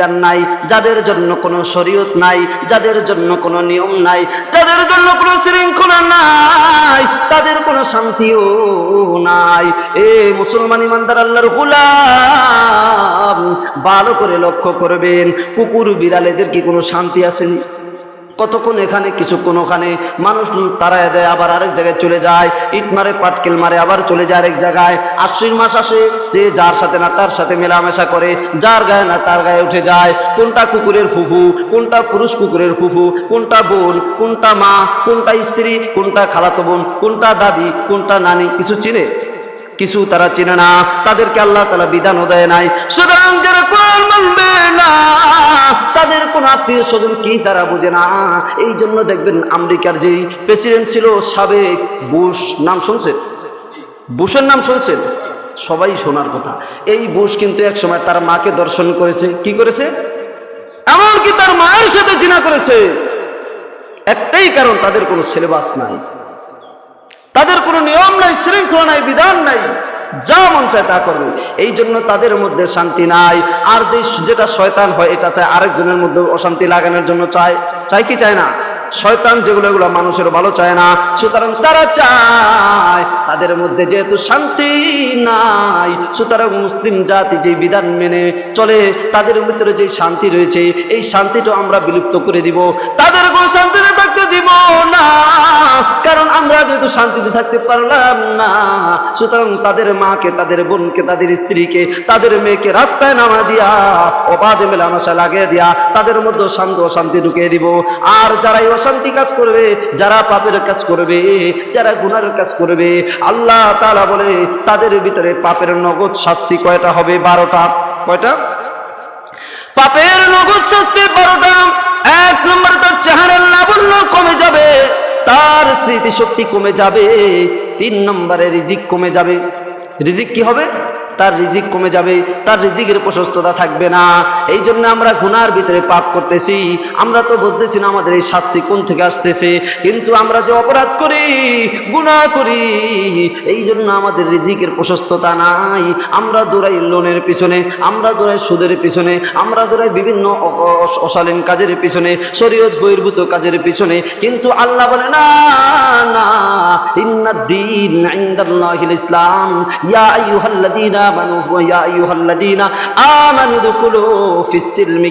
বিধান নাই, যাদের জন্য কোনো শরীয়ত নাই, যাদের জন্য কোনো নিয়ম নাই, যাদের জন্য কোনো শৃঙ্খলা নাই, তাদের কোনো শান্তিও নাই। এ মুসলমান ইমানদার, আল্লাহর গুলাম, ভালো করে লক্ষ্য করবেন, কুকুর বিড়ালেদের কি কোনো শান্তি আসেনি? কতক্ষণ এখানে, কিছুক্ষণ ওখানে। মানুষ তারায় দেয়, আবার আরেক জায়গায় চলে যায়। ইট মারে, পাটকেল মারে, আবার চলে যায় আরেক জায়গায়। আশ্বিন মাস আসে, যে যার সাথে না তার সাথে মেলামেশা করে, যার গায়ে না তার গায়ে উঠে যায়। কোনটা কুকুরের ফুফু, কোনটা পুরুষ কুকুরের ফুফু, কোনটা বোন, কোনটা মা, কোনটা স্ত্রী, কোনটা খালাতো বোন, কোনটা দাদি, কোনটা নানি, কিছু চিনে? কিছু তারা চিনে না, তাদেরকে আল্লাহ তালা বিধানও দেয় নাই। সুতরাং যারা কোরআন মানবে না, তাদের কোন আত্মীয় স্বজন কি তারা বুঝে না। এই জন্য দেখবেন আমেরিকার যেই প্রেসিডেন্ট ছিল, সাবেক বুশ নাম শুনছেন? বুশের নাম শুনছেন? সবাই শোনার কথা। এই বুশ কিন্তু এক সময় তার মাকে দর্শন করেছে। কি করেছে? এমনকি তার মায়ের সাথে জিনা করেছে। একটাই কারণ, তাদের কোনো সিলেবাস নাই। তাদের কোনো নিয়ম নাই, শৃঙ্খলা নাই, বিধান নাই। যা মন চায় তা করবে এই জন্য তাদের মধ্যে শান্তি নাই। আর যে যেটা শয়তান হয়, এটা চায় আরেকজনের মধ্যে অশান্তি লাগানোর জন্য চায়। চায় কি চায় না? শয়তান যেগুলো, এগুলো মানুষের ভালো চায় না। সুতরাং তারা চায়, তাদের মধ্যে যেহেতু শান্তি নাই, সুতরাং মুসলিম জাতি যে বিধান মেনে চলে, তাদের ভিতরে যে শান্তি রয়েছে, এই শান্তিটা আমরা বিলুপ্ত করে দিব। তাদের কোনো শান্তিতে থাকতে দিব না। কারণ আমরা যেহেতু শান্তিতে থাকতে পারলাম না, সুতরাং তাদের মাকে, তাদের বোনকে, তাদের স্ত্রীকে, তাদের মেয়েকে রাস্তায় নামা দিয়া, অবাধে মেলামেশা লাগিয়ে দিয়া তাদের মধ্যে শান্ত অশান্তি ঢুকিয়ে দিব। আর যারা অশান্তি কাজ করবে, যারা পাপের কাজ করবে, যারা গুনার কাজ করবে, আল্লাহ তালা বলে, তাদের ভিতরে পাপের নগদ শাস্তি কয়টা হবে? বারোটা। কয়টা? পাপের নগদ শাস্তি বারোটা এক নম্বর তার চেহারার লাবণ্য কমে যাবে, তার স্মৃতিশক্তি কমে যাবে, তিন নম্বরে রিজিক কমে যাবে। রিজিক কি হবে? তার রিজিক কমে যাবে, তার রিজিকের প্রশস্ততা থাকবে না। এই জন্য আমরা গুনার ভিতরে পাপ করতেছি। আমরা তো বুঝতেছি না আমাদের এই শাস্তি কোন থেকে আসতেছে। কিন্তু আমরা যে অপরাধ করি, গুনাহ করি, এই জন্য আমাদের রিজিকের প্রশস্ততা নাই। আমরা দৌড়াই লোনের পিছনে, আমরা দৌড়াই সুদের পিছনে, আমরা দৌড়াই বিভিন্ন অশালীন কাজের পিছনে, শরীয়ত বহির্ভূত কাজের পিছনে। কিন্তু আল্লাহ বলে, না না, ইন্নাদ্দিন ইসলাম। ইয়া আইয়ুহাল্লাযীনা আমানু ইয়া আইয়ুহাল্লাযীনা আমানু দুখুলু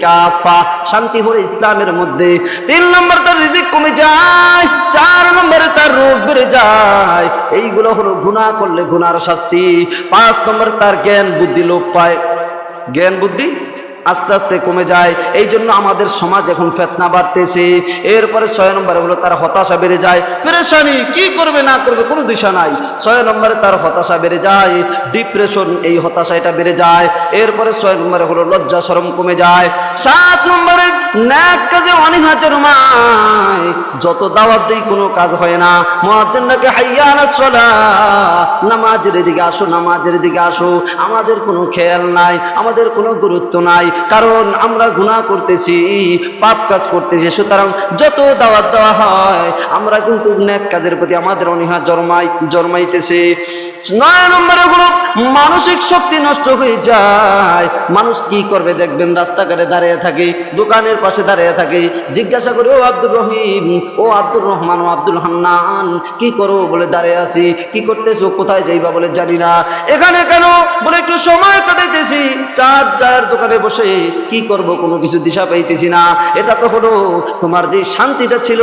কাফা শান্তি হলো ইসলামের মধ্যে। তিন নম্বর, তার রিজিক কমে যায়। চার নম্বরে, তার রোগ বেড়ে যায়। এইগুলো হলো গুনাহ করলে গুনার শাস্তি। পাঁচ নম্বর, তার জ্ঞান বুদ্ধি লোপ পায়। জ্ঞান বুদ্ধি আস্তে আস্তে কমে যায়। এই জন্য আমাদের সমাজ এখন ফেতনা বাড়তেছে। এরপরে ছয় নম্বরে হলো তার হতাশা বেড়ে যায়। পেরেশানি, কি করবে, না করবে, কোনো দিশা নাই। ছয় নম্বরে তার হতাশা বেড়ে যায়। ডিপ্রেশন, এই হতাশা এটা বেড়ে যায়। এরপরে ছয় নম্বরে হলো লজ্জা, শরম কমে যায়। সাত নম্বরে, ন্যাক কাজে অনীহা জন্মায়। যত দাওয়াত দেই কোনো কাজ হয় না। মুয়াজ্জিনকে হাইয়া সালাহ নামাজের দিকে আসো, নামাজের দিকে আসো। আমাদের কোনো খেয়াল নাই, আমাদের কোনো গুরুত্ব নাই। কারণ আমরা গুনাহ করতেছি, পাপ কাজ করতেছি। সুতরাং যত দাওয়াত দেওয়া হয়, আমরা কিন্তু ন্যাক কাজের প্রতি আমাদের অনীহা জন্মাই, জন্মাইতেছে। নয় নম্বরে হলো মানসিক শক্তি নষ্ট হয়ে যায়। মানুষ কি করবে দেখবেন, রাস্তাঘাটে দাঁড়িয়ে থাকে, দোকানের পাশে দাঁড়িয়ে থাকে। জিজ্ঞাসা করে, ও আব্দুর রহিম, ও আব্দুর রহমান, ও আব্দুল হান্নান, কি করো বলে দাঁড়িয়ে আছি, কি করতেছো, কোথায় যাইবা বলে জানি না। এখানে কেন? বলে, একটু সময় কাটাইতেছি। চার চার দোকানে বসে কি করব কোনো কিছু দিশা পাইতেছি না। এটা তো হলো তোমার যে শান্তিটা ছিল,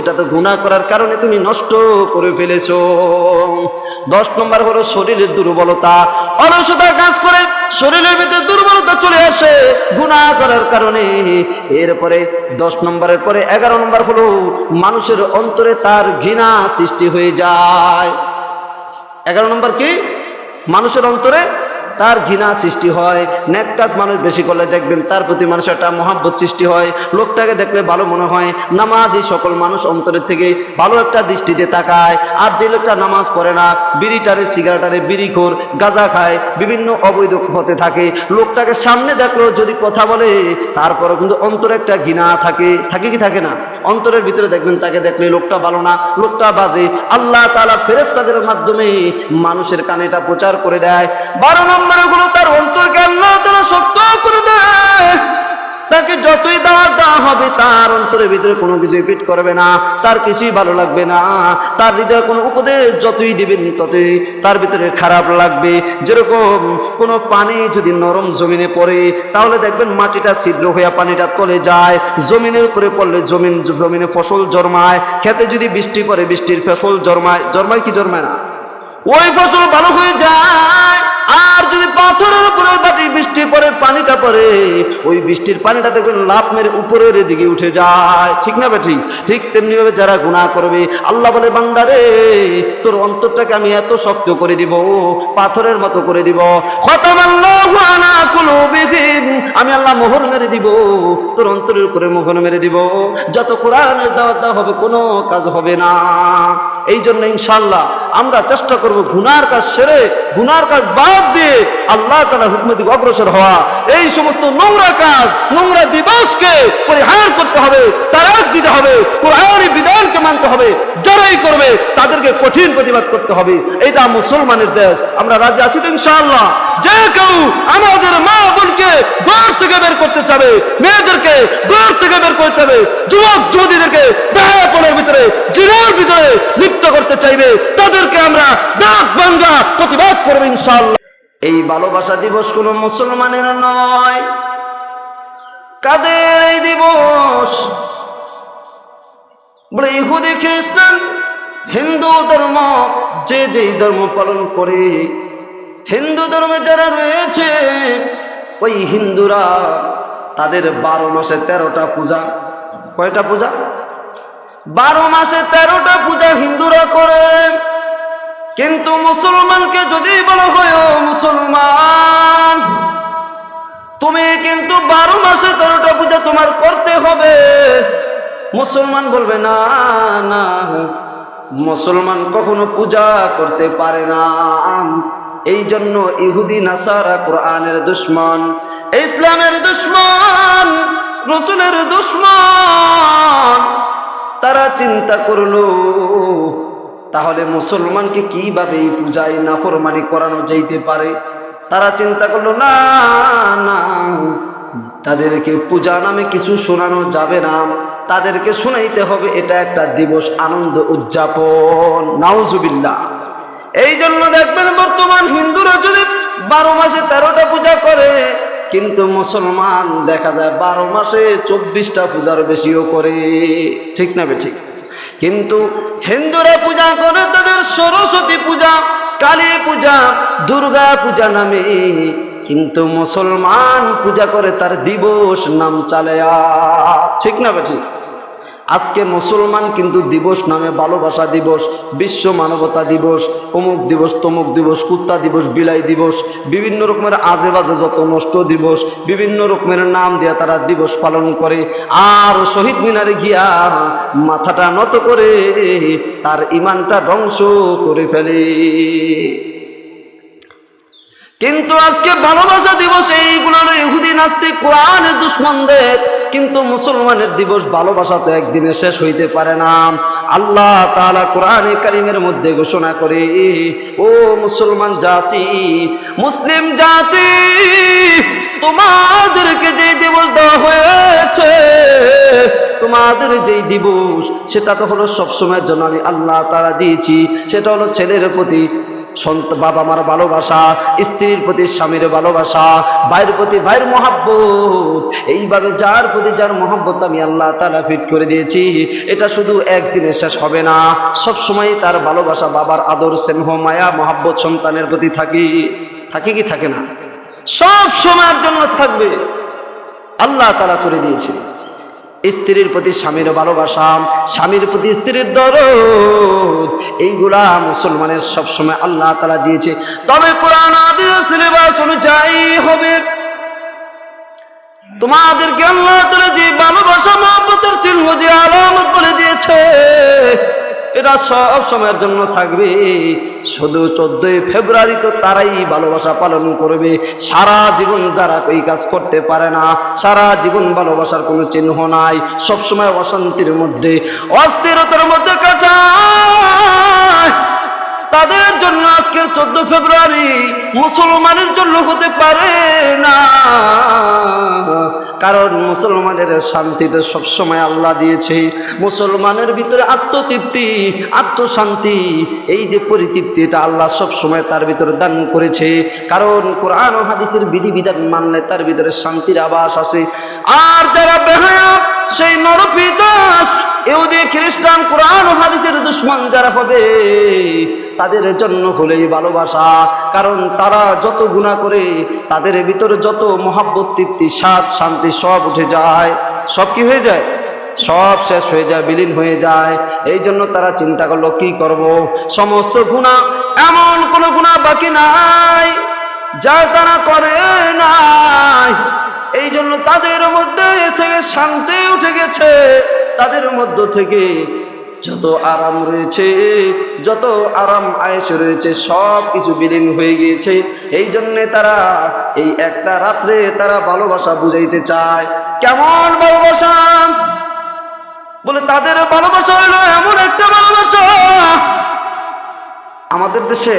এটা তো গুনাহ করার কারণে তুমি নষ্ট করে ফেলেছো। দশ নম্বর হলো শরীরের দুর্বলতা। অলসতা কাজ করে, শরীরের ভিতরে দুর্বলতা চলে আসে, গুনাহ করার কারণে। এরপরে দশ নম্বরের পরে এগারো নম্বর হলো মানুষের অন্তরে তার ঘৃণা সৃষ্টি হয়ে যায়। এগারো নম্বর কি? মানুষের অন্তরে তার ঘৃণা সৃষ্টি হয় ন্যাক মানুষ বেশি করলে দেখবেন তার প্রতি মানুষের একটা মহাব্বত সৃষ্টি হয়। লোকটাকে দেখলে ভালো মনে হয় নামাজই সকল মানুষ অন্তরের থেকে ভালো একটা দৃষ্টিতে তাকায়। আর যে লোকটা নামাজ পড়ে না, বিড়ি টারে সিগারেটারে বিড়ি খোর, গাঁজা খায়, বিভিন্ন অবৈধ হতে থাকে। লোকটাকে সামনে দেখল, যদি কথা বলে তারপরে কিন্তু অন্তরে একটা ঘৃণা থাকে। থাকে কি থাকে না? অন্তরের ভিতরে দেখবেন তাকে দেখলে লোকটা ভালো না, লোকটা বাজে। আল্লাহ তালা ফেরেস্তাদের মাধ্যমে মানুষের কানে এটা প্রচার করে দেয়। বারো নম্বরে গুলো তার অন্তরকে আল্লাহ তারা শক্ত করে দেয়। তাদেরকে যতই দাওয়াত দেওয়া হবে, তার অন্তরের ভিতরে কোনো কিছু ফিট করবে না, তার কিছুই ভালো লাগবে না। তার হৃদয়ে কোনো উপদেশ যতই দিবেন ততই তার ভিতরে খারাপ লাগবে। যেরকম কোনো পানি যদি নরম জমিনে পড়ে, তাহলে দেখবেন মাটিটা ছিদ্র হইয়া পানিটা তলে যায়। জমিনের উপরে পড়লে জমিন, জমিনে ফসল জন্মায়। খেতে যদি বৃষ্টি পড়ে, বৃষ্টির ফসল জন্মায় জন্মায় কি জন্মায় না? ওই ফসল ভালো হয়ে যায়। আর যদি পাথরের উপরে বাটি বৃষ্টি পরে পানিটা পড়ে, ওই বৃষ্টির পানিটা দেখবেন লাভ মেরে উপরের দিকে উঠে যায়। ঠিক না বেঠি ঠিক তেমনি ভাবে যারা গুনাহ করবে, আল্লাহ বলে বান্দারে তোর অন্তরটাকে আমি এত শক্ত করে দিব, পাথরের মতো করে দিব। আমি আল্লাহ মোহর মেরে দিব, তোর অন্তরের উপরে মোহর মেরে দিব। যত কোরআনের দাওয়াত দেওয়া হবে, কোনো কাজ হবে না। এই জন্য ইনশাল্লাহ আমরা চেষ্টা করব, গুনার কাজ সেরে, গুনার কাজ বাদ দিয়ে আল্লাহ তালা হুকমের দিকে অগ্রসর হওয়া। এই সমস্ত নোংরা কাজ, নোংরা দিবসকে পরিহার করতে হবে তারাক দিতে হবে কোরআনী বিধানকে মানতে হবে যারাই করবে, তাদেরকে কঠিন প্রতিবাদ করতে হবে। এটা মুসলমানের দেশ। আমরা রাজি আছি তো ইনশাআল্লাহ। যে কেউ আমাদের মা বোনকে ঘর থেকে বের করতে চাবে, মেয়েদেরকে ঘর থেকে বের করতে চাবে, যুবক, যুবতীদেরকে ব্যাপনের ভিতরে জিনার ভিতরে লিপ্ত করতে চাইবে, তাদেরকে আমরা দাঁত ভাঙ্গা প্রতিবাদ করব ইনশাআল্লাহ। এই ভালোবাসা দিবস কোন মুসলমানের নয়। কাদের এই দিবস? বলে, ইহুদি, খ্রিস্টান, হিন্দু ধর্ম, যে যেই ধর্ম পালন করে, হিন্দু ধর্মে যারা রয়েছে, ওই হিন্দুরা তাদের বারো মাসে তেরোটা পূজা। কয়টা পূজা? বারো মাসে তেরোটা পূজা হিন্দুরা করে। কিন্তু মুসলমানকে যদি বলা হয় মুসলমান, তুমি কিন্তু বারো মাসে তেরোটা পূজা তোমার করতে হবে। মুসলমান বলবে, না না, মুসলমান কখনো পূজা করতে পারে না। এই জন্য ইহুদি, নাসারা, কোরআনের দুশ্মন, ইসলামের দুশ্মন, রসুলের দুশ্মন, তারা চিন্তা করল তাহলে মুসলমানকে কীভাবে এই পূজায় নাফরমানি করানো যাইতে পারে? তারা চিন্তা করল, না না, তাদেরকে পূজা নামে কিছু শোনানো যাবে না। তাদেরকে শোনাইতে হবে, এটা একটা দিবস আনন্দ উদযাপন। নাউজুবিল্লাহ। এই জন্য দেখবেন বর্তমান হিন্দুরা যদি বারো মাসে তেরোটা পূজা করে, কিন্তু মুসলমান দেখা যায় বারো মাসে চব্বিশটা পূজার বেশিও করে। ঠিক না বে ঠিক? কিন্তু হিন্দুরা পূজা করে তাদের সরস্বতী পূজা, কালী পূজা, দুর্গা পূজা নামে। কিন্তু মুসলমান পূজা করে তার দিবস নাম চালেয়া। ঠিক না বে ঠিক আজকে মুসলমান কিন্তু দিবস নামে ভালোবাসা দিবস, বিশ্ব মানবতা দিবস, অমুক দিবস, তমুক দিবস, কুত্তা দিবস, বিলাই দিবস, বিভিন্ন রকমের আজে বাজে যত নষ্ট দিবস, বিভিন্ন রকমের নাম দিয়ে তারা দিবস পালন করে। আর শহীদ মিনারে গিয়া মাথাটা নত করে তার ইমানটা ধ্বংস করে ফেলে। কিন্তু আজকে ভালোবাসা দিবস এইগুলো হলো ইহুদি নাস্তিক কোরআনের দুশ্মনদের। কিন্তু মুসলমানের দিবস ভালোবাসা তো একদিনে শেষ হইতে পারে না। আল্লাহ তাআলা কোরআনে কারিমের মধ্যে ঘোষণা করে, ও মুসলমান জাতি, মুসলিম জাতি, তোমাদেরকে যে দিবস দেওয়া হয়েছে, তোমাদের যেই দিবস, সেটা তো হলো সবসময়ের জন্য আমি আল্লাহ তারা দিয়েছি। সেটা হলো ছেলের প্রতি বাবা মার ভালোবাসা, স্ত্রীর প্রতি স্বামীর ভালোবাসা, ভাইয়ের প্রতি ভাইয়ের মহাব্বত, এইভাবে যার প্রতি যার মহাব্বত আমি আল্লাহ তালা ফিট করে দিয়েছি। এটা শুধু একদিনে শেষ হবে না সব সময় তার ভালোবাসা বাবার আদর, স্নেহ, মায়া, মহাব্বত সন্তানের প্রতি থাকি, থাকে কি থাকে না? সব সময়ের জন্য থাকবে। আল্লাহ তালা করে দিয়েছে। স্ত্রীর প্রতি স্বামীর ভালোবাসা, স্বামীর প্রতি স্ত্রীর দরদ, এইগুলা মুসলমানের সবসময় আল্লাহ তালা দিয়েছে। তবে কোরআন সিলেবাস অনুযায়ী হবে। তোমাদেরকে আল্লাহ তালা যে ভালোবাসা মহাপতের চিহ্ন, যে আলামত বলে দিয়েছে এটা সব সময়ের জন্য থাকবে। শুধু চোদ্দই ফেব্রুয়ারি তো তারাই ভালোবাসা পালন করবে। সারা জীবন যারা এই কাজ করতে পারে না, সারা জীবন ভালোবাসার কোনো চিহ্ন নাই। সবসময় অশান্তির মধ্যে, অস্থিরতার মধ্যে কাটায়। তাদের জন্য আজকের চোদ্দ ফেব্রুয়ারি মুসলমানের জন্য হতে পারে না। কারণ মুসলমানের শান্তি তো সবসময় আল্লাহ দিয়েছে। মুসলমানের ভিতরে আত্মতৃপ্তি, আত্মশান্তি, এই যে পরিতৃপ্তি এটা আল্লাহ সবসময় তার ভিতরে দান করেছে। কারণ কোরআন ও হাদিসের বিধিবিধান মানলে তার ভিতরে শান্তির আবাস আছে। আর যারা বেহায়া, সেই নরপিতাস, ইহুদি, খ্রিস্টান, কোরআন ও হাদিসের দুশ্মন যারা হবে তাদের জন্য হলেই ভালোবাসা। কারণ তারা যত গুণা করে, তাদের ভিতরে যত মহাব্বত, তৃপ্তি, স্বাদ, শান্তি সব উঠে যায়। সব কি হয়ে যায়? সব শেষ হয়ে যায়, বিলীন হয়ে যায়। এই জন্য তারা চিন্তা করল, কি করব? সমস্ত গুণা এমন কোন গুণা বাকি নাই যা তারা করে নাই। এই জন্য তাদের মধ্যে থেকে শান্তি উঠে গেছে। তাদের মধ্য থেকে যত আরাম রয়েছে, যত আরাম আয়েস রয়েছে, সব কিছু বিলীন হয়ে গিয়েছে। এই জন্যে তারা এই একটা রাত্রে তারা ভালোবাসা বুঝাইতে চায়। কেমন ভালোবাসা? বলে, তাদের ভালোবাসা হলো এমন একটা ভালোবাসা। আমাদের দেশে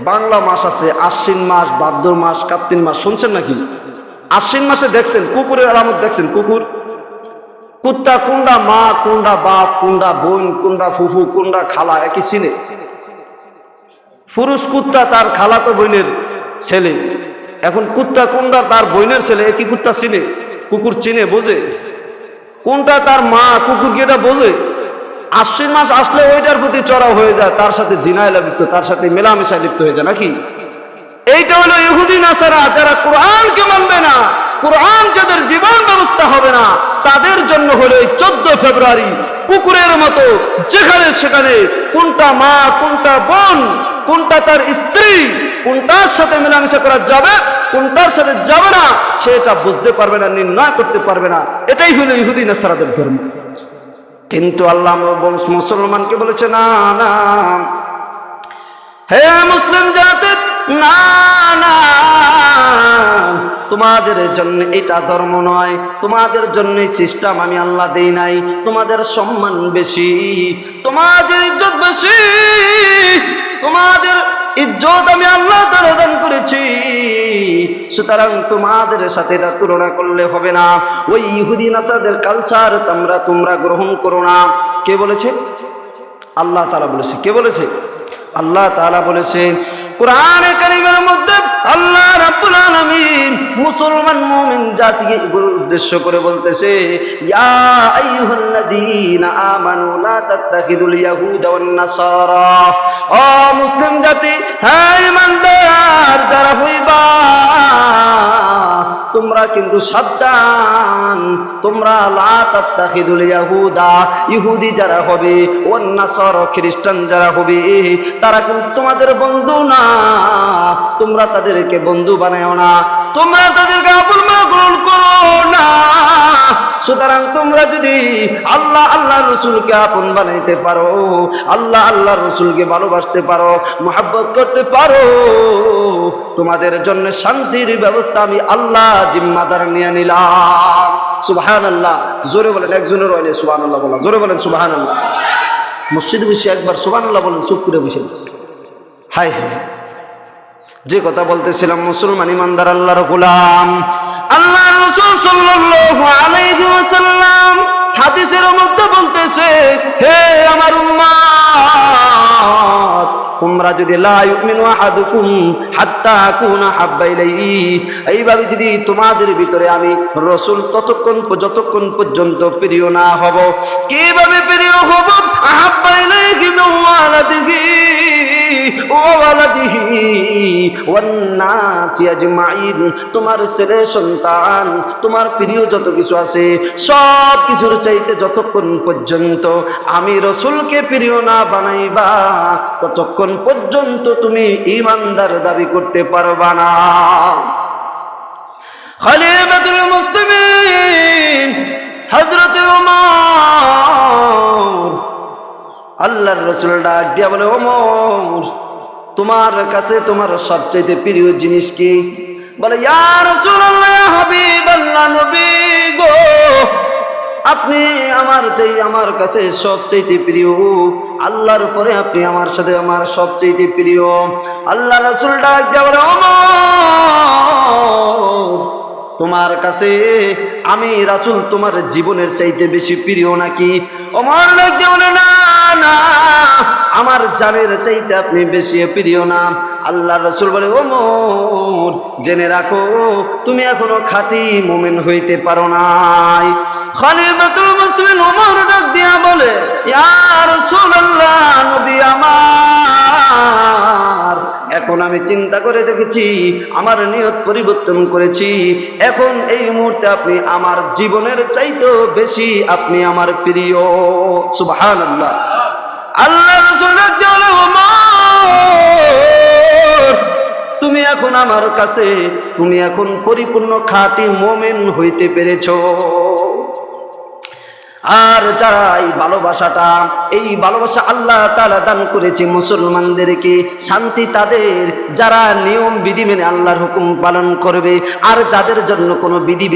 বাংলা মাস আছে, আশ্বিন মাস, ভাদ্র মাস, কার্তিক মাস, শুনছেন নাকি? আশ্বিন মাসে দেখছেন, কুকুরের আলামত দেখছেন, কুকুর। কুত্তা কুন্ডা, মা কুন্ডা, বাপ কুন্ডা, বোন কুন্ডা, ফুফু কুন্ডা, খালা একই চিনে পুরুষ কুত্তা তার খালা তো বোনের ছেলে। এখন কুত্তা কুন্ডা তার বোনের ছেলে, একই কুত্তা চিনে কুকুর চিনে, বোঝে। কোনটা তার মা, কুকুর কি এটা বোঝে? আশ্বিন মাস আসলে ওইটার প্রতি চড়া হয়ে যায়, তার সাথে জিনায় লিপ্ত, তার সাথে মেলামেশায় লিপ্ত হয়ে যায়, নাকি? এইটা হলো ইহুদি, নাসারা, যারা কোরআনকে মানবে না। কোরআন যাদের জীবন ব্যবস্থা হবে না তাদের জন্য হলো চোদ্দ ফেব্রুয়ারি কুকুরের মতো, যেখানে সেখানে কোনটা মা, কোনটা বোন, কোনটা তার স্ত্রী, কোনটার সাথে মেলামেশা করা যাবে, কোনটার সাথে যাবে না সেটা বুঝতে পারবে না, নির্ণয় করতে পারবে না। এটাই হলো ইহুদি নাসারাদের ধর্ম। কিন্তু আল্লাহ মুসলমানকে বলেছে, না না। হে মুসলিম জাতি না তোমাদের জন্য এটা ধর্ম নয়। তোমাদের জন্য সিস্টেম আমি আল্লাহ দেই নাই। তোমাদের সম্মান বেশি। তোমাদের ইজ্জত বেশি। তোমাদের ইজ্জত আমি আল্লাহ দান করেছি। সুতরাং তোমাদের সাথে এটা তুলনা করলে হবে না। ওই ইহুদি নাসাদের কালচার তোমরা তোমরা গ্রহণ করো না। কে বলেছে? আল্লাহ তারা বলেছে। কে বলেছে? আল্লাহ তাআলা বলেছে কোরআনে কারিমের মধ্যে আল্লাহ রাব্বুল আলামিন মুসলমান মুমিন জাতিকে এগুলো উদ্দেশ্য করে বলতেছে, ইয়া আইয়ুহাল্লাযীনা আমানু লা তাত্তাখিদুল ইয়াহুদা ওয়ান নাসারা। ও মুসলিম জাতি হ্যাঁ ইমানদার যারা হইবা, তোমরা কিন্তু সাবধান, তোমরা ইয়াহুদা, ইহুদি যারা হবে, ওয়ান নাসারা, খ্রিস্টান যারা হবে, তারা কিন্তু তোমাদের বন্ধু না। তোমরা তাদেরকে বন্ধু বানাও না। তোমরা তাদেরকে আপন মনে গ্রহণ করো না। সুতরাং তোমরা যদি আল্লাহ আল্লাহ রসুলকে আপন বানাইতে পারো, আল্লাহ আল্লাহ রসুলকে ভালোবাসতে পারো, মোহাব্বত করতে পারো, তোমাদের জন্য শান্তির ব্যবস্থা আমি আল্লাহ জিম্মাদার নিয়ে নিলাম। সুবাহান আল্লাহ জোরে বলেন একজনের রয়েছে সুবাহান আল্লাহ বলা। জোরে বলেন সুবাহান আল্লাহ মসজিদে বসে একবার সুবাহান আল্লাহ বলেন, চুপ করে বসে হাই হাই যে কথা বলতেছিলাম মুসলমান ইমানদার আল্লাহর গোলাম। আল্লাহ রসুল সাল্লাল্লাহু আলাইহি ওয়াসাল্লাম হাদিসের মধ্যে বলতেছে, হে আমার উম্মত, তোমরা যদি এইভাবে যদি তোমাদের ভিতরে আমি রসুল ততক্ষণ যতক্ষণ পর্যন্ত প্রিয় না হব, কীভাবে প্রিয় হব? মিন তোমার ছেলে সন্তান, তোমার প্রিয় যত কিছু আছে সব কিছুর চাইতে যতক্ষণ পর্যন্ত আমি রসুলকে প্রিয় না বানাইবা, ততক্ষণ পর্যন্ত তুমি ইমানদার দাবি করতে পারবা না। আল্লাহর রসুল ডাক দিয়া বলে, ওমর, তোমার কাছে তোমার সবচাইতে প্রিয় জিনিস কি? বলে, ইয়া রাসূলুল্লাহ হাবিবাল্লাহ নবী গো আপনি আমার চাই আমার কাছে সবচাইতে প্রিয়, আল্লাহর পরে আপনি আমার সাথে আমার সবচাইতে প্রিয়। আল্লাহ রাসূল ডাক তোমার কাছে আমি রাসুল তোমার জীবনের চাইতে বেশি প্রিয় নাকি? ওমর ডাক বলে, না না, আমার জানের চাইতে আপনি বেশি প্রিয় না। আল্লাহ রসুল বলে ওমর জেনে রাখো তুমি এখনও খাঁটি মোমেন হইতে পারো নাই। খলিফাতুল মুসলিমিন ওমর ডাক দিয়া বলে ইয়া রাসূলুল্লাহ নবী আমার এখন আমি চিন্তা করে দেখেছি আমার নিয়ত পরিবর্তন করেছি। এখন এই মুহূর্তে আপনি আমার জীবনের চাইতেও বেশি আপনি আমার প্রিয়। সুবহানাল্লাহ। আল্লাহ রাসূল বলে, ওমর তুমি এখন আমার কাছে, তুমি এখন পরিপূর্ণ খাঁটি মোমেন হইতে পেরেছ। আর যারা এই ভালোবাসাটা, এই ভালোবাসা আল্লাহ তালা দান করেছে মুসলমানদেরকে, শান্তি তাদের, যারা নিয়ম বিধি মেনে আল্লাহর হুকুম পালন করবে, আর যাদের জন্য কোনো বিধি